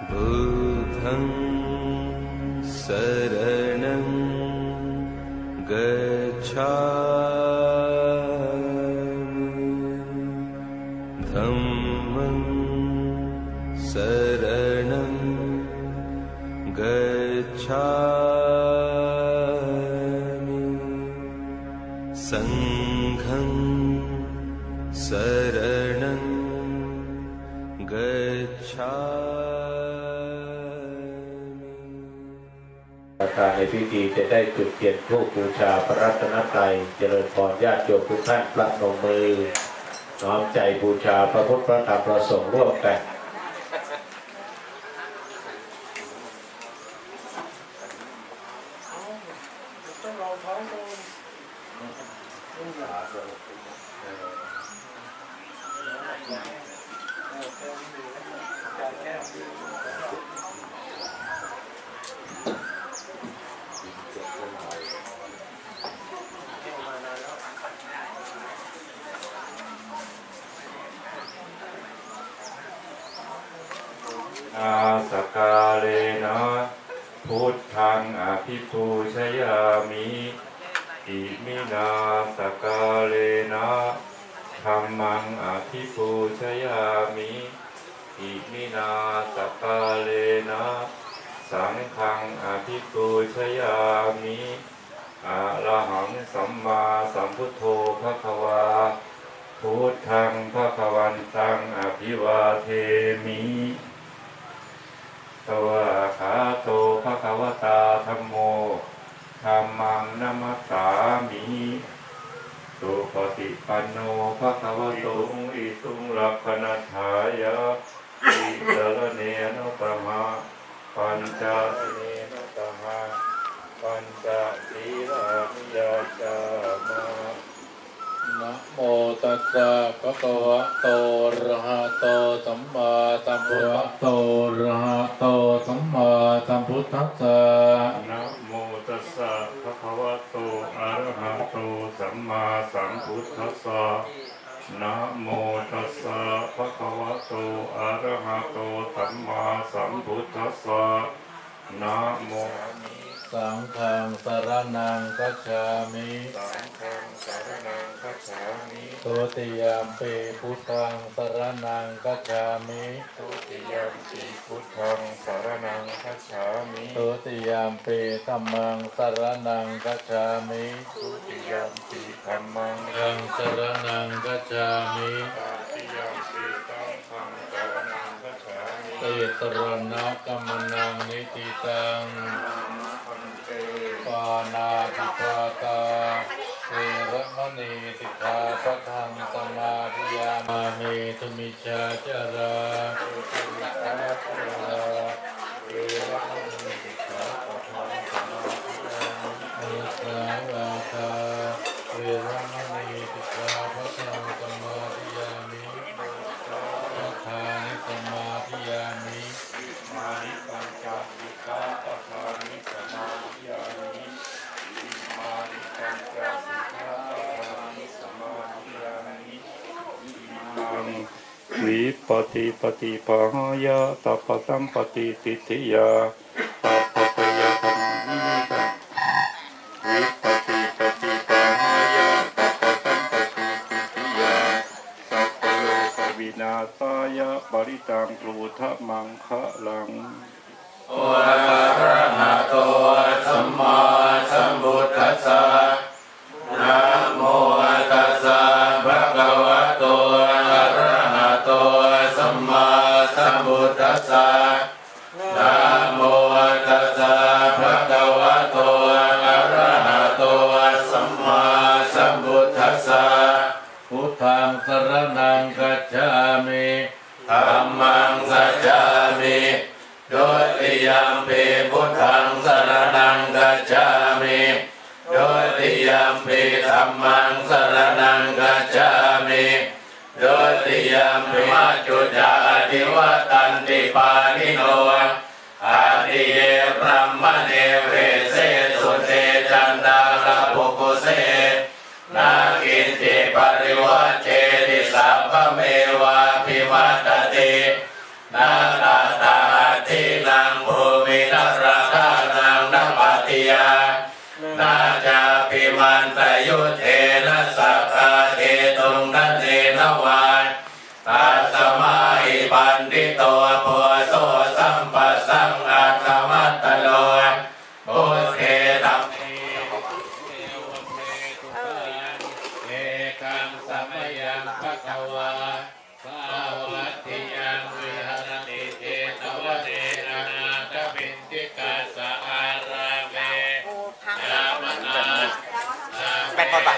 बुधं शरणं गच्छा धम्मं शरणं गच्छा सङ्घं शरणं गच्छा ประธานในพิธีจะได้จุดเทียนธูปบูชาพระรัตนตรัยเจริญพรญาติโยมทุกท่านพระนมมือ น้อมใจบูชาพระพุทธพระธรรมพระสงฆ์ร่วมกัน สกาเลนะพุทธังอภิปูชยามิอิมินาสกาเลนะธรรมังอภิปูชยามิอิมินาสกาเลนะสังฆังอภิปูชยามิอะระหังสัมมาสัมพุทโธภะควาพุทธังภะควันตังอภิวาเทมิ สวาขาโตภะคะวตาธัมโมธัมมังนัมสสามิสุปฏิปันโนภะคะวะโตอิตุงลักขณทายะอิสรเนนะปะมะปัญจเนนะปะมะปัญจศีลามิยาจา ตัสสะภะคะวะโตอะระหะโตสัมมาสัมพุทธัสสะโตอะระหะโตสัมมาสัมพุทธัสสะนะโมตัสสะภะคะวะโตอะระหะโตสัมมาสัมพุทธัสสะนะโมตัสสะภะคะวะโตอะระหะโตสัมมาสัมพุทธัสสะ นะโมสังฆังสรนังคัจฉามิสังฆังสารนังคัจฉามิตุติยามปีพุทธังสรนังคัจฉามิทุติยมปิพุทธังสารนังคัจฉามิตุติยามปีธัมมังสรนังคัจฉามิทุติยมปิธัมมังยังสรนังคัจฉามิตติยมปิสังฆังสารนังคัจฉามิ ติ สรณกัมมนังนิติตังปานาติปาตาเวรมณีสิกขาปะทังสมาธิยามาเมตุมิชาจาราเวรมณีสิกขาปะทังสมาธิยามิสาวาทา วิปติปติปหายะตัปปตัมปติติติยาตัปปะปะยะธรรมิตังวิปติปติปหายะตัปปะตัมปติติติยาสัพพโลกวินาตายะปริตังปรูทะมังคะลัง สสะนะโมตัสสะภะคะวะโตอะระหะโตสัมมาสัมพุทธัสสะพุทธังสรณังกัจฉามิธัมมังสัจจามิโดยติยามปีพุทธังสรนังกัจฉามิโดยติยามปีธรรมังสรนังกัจฉามิโดยติยามปีมาจุจา อธิวัตันติปานิโนอาทิเยพรหมเนเวเสสุเตจันดาลปุกุเสนากินติปริวัตเจติสัพพเมวะพิวัตตินา พอตั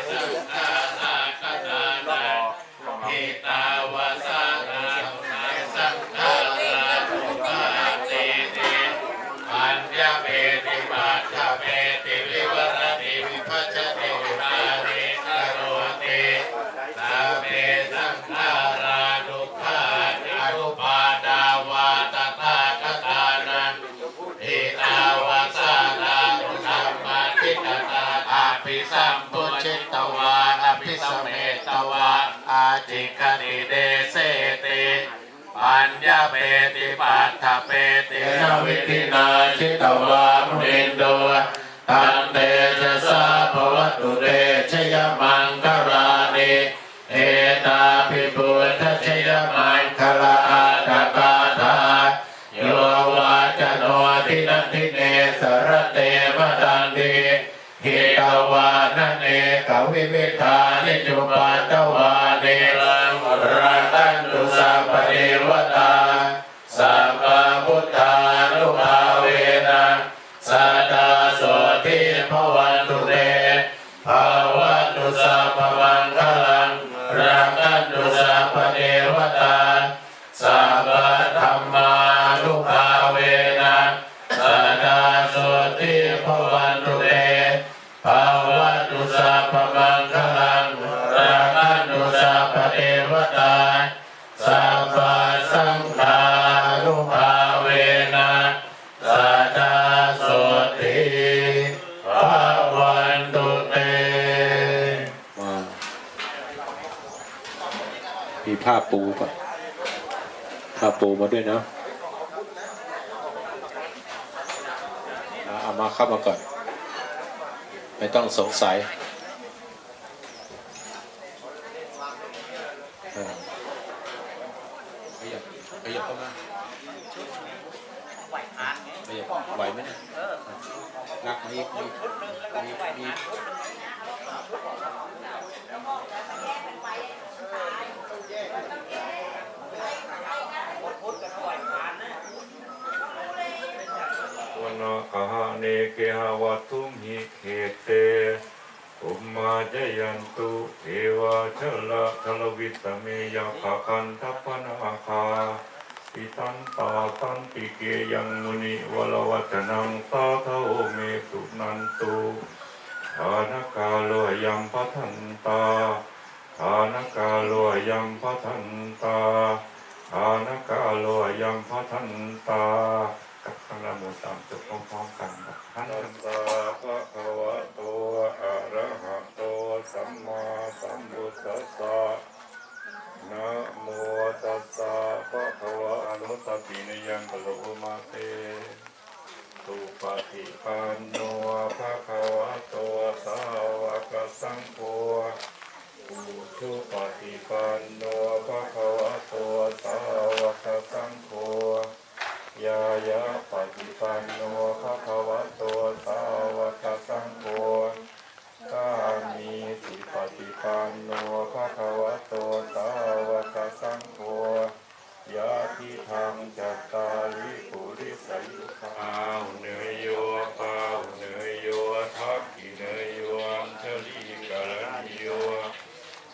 อาจิกติเดเสติปัญญาเปติปัฏฐเปตินวิธินาชิตวามุนินโดทันเตชะสาภวตุเตชยมังคลานิเอตาภิปุถชยมังคลาอาตกาธาโยวาจโนทินันทิเนสรเตมตันติหิตวานเนกวิวิธานิจุปัต มีผ้าปูปะผ้าปูมาด้วยนะอะเอามาเข้ามาก่อน ไม่ต้องสงสัยเออขยับขยับเข้ามาขยับไหวไหมเนี่ยนักมีมีมี นาคาเนเกหาวัตุมิเขเตอุมมาจยันตุเทวาชละทลวิตเมยาภคันทัพนาคาปิตันตาตันติเกยังมุนิวลวัตนังสาทโอเมสุนันตุทานกาโลยัมพัทันตาทานกาโลยัมพัทันตาทานกาโลยัมพัทันตา พร้อมๆกันครับท่านสาภะคะวะโตอะระหะโตสัมมาสัมพุทธัสสะนะโมตัสสะภะคะวะอะโลตัสสินยังกะโลมาเตตุปะติปันโนภะคะวะโตสาวกสังโฆอุชุป ตาริปุริสยุคาเอาเนยโยปาวเนยโยทักขิเนยโยอัญชลีกรณิโย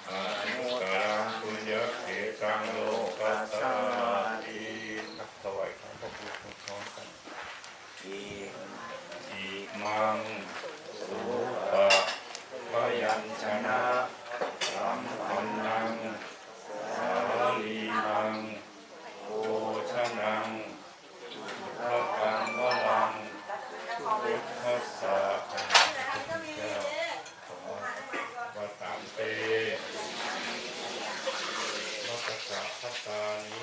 อานุกรังปุญญเขตังโลกัสสาตินักถวายข้าพระพุทธพร้อมกันอิมังสุปะพยัญชนะสัมปันนังสาลีนังโภชนังพระกังวลังพุทธัสสะเจ้าขอวัตตามเต มัตตะพัตตานิ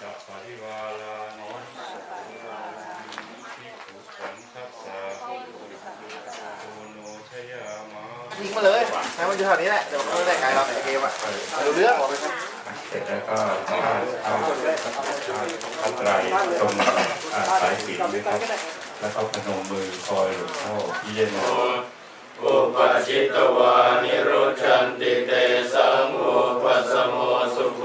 สัพปริวาลานิภิกขุสังคัสสะโอโนชยามะ ทิ้งมาเลยให้มันอยู่แถวนี้แหละเดี๋ยวมันไม่ได้ไกลเราในเกมอะดูเรื่องเสร็จแล้วก็ข้าข้าข้าไตรตรงสายสิญจนด้วยครับ แล้วก็พนมมือคอยหลวงพ่อพิเยโนอุปชิตวานิโรชันติเตสังอุปสมโมสุโข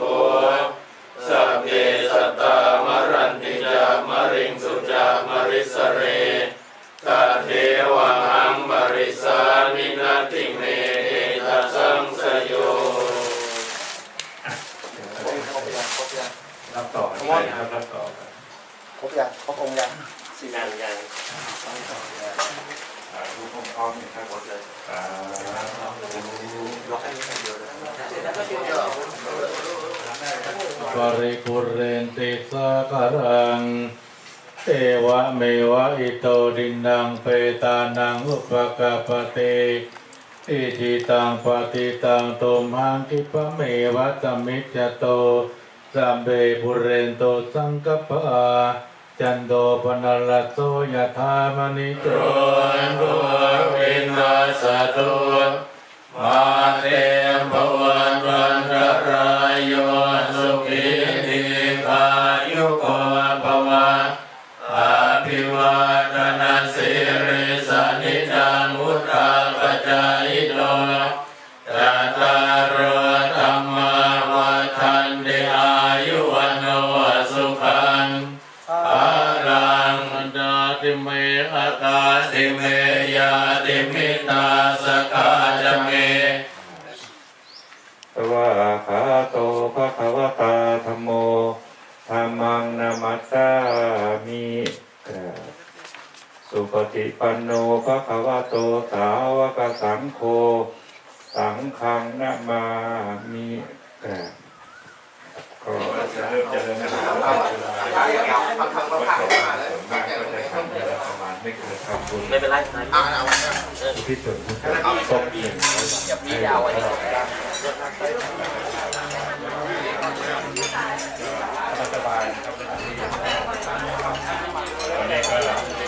ปริปุเรนติสาคารัง เอวะเมวะอิโตดินังเปตานังอุปกาปเตอิทิตังปฏิตังตุมหังคิปะเมวะสมิจจโตสัมเบปุเรนโตสังกปะจันโดปนัลโสยธามณิโจรวนรวนวินาสตุ เมอาตาติเมยาติมิตาสกาจเมสวาขาโตภะคะวตาธรรมโมธรรมังนามัสสามิกราบสุปฏิปันโนภะคะวะโตสาวกสังโฆสังฆังนามามิกราบก็จะเริ่มเจริญอาหารเอาเอาทำทำมาผ่านมาเล ยมากก็จะทำเวลาประมาณไม่เกินทำบุญไม่เป็นไรอ่าเอาที่ส่วนที่ต้มเย็นอย่าพี่ยาวไว้สบายครับ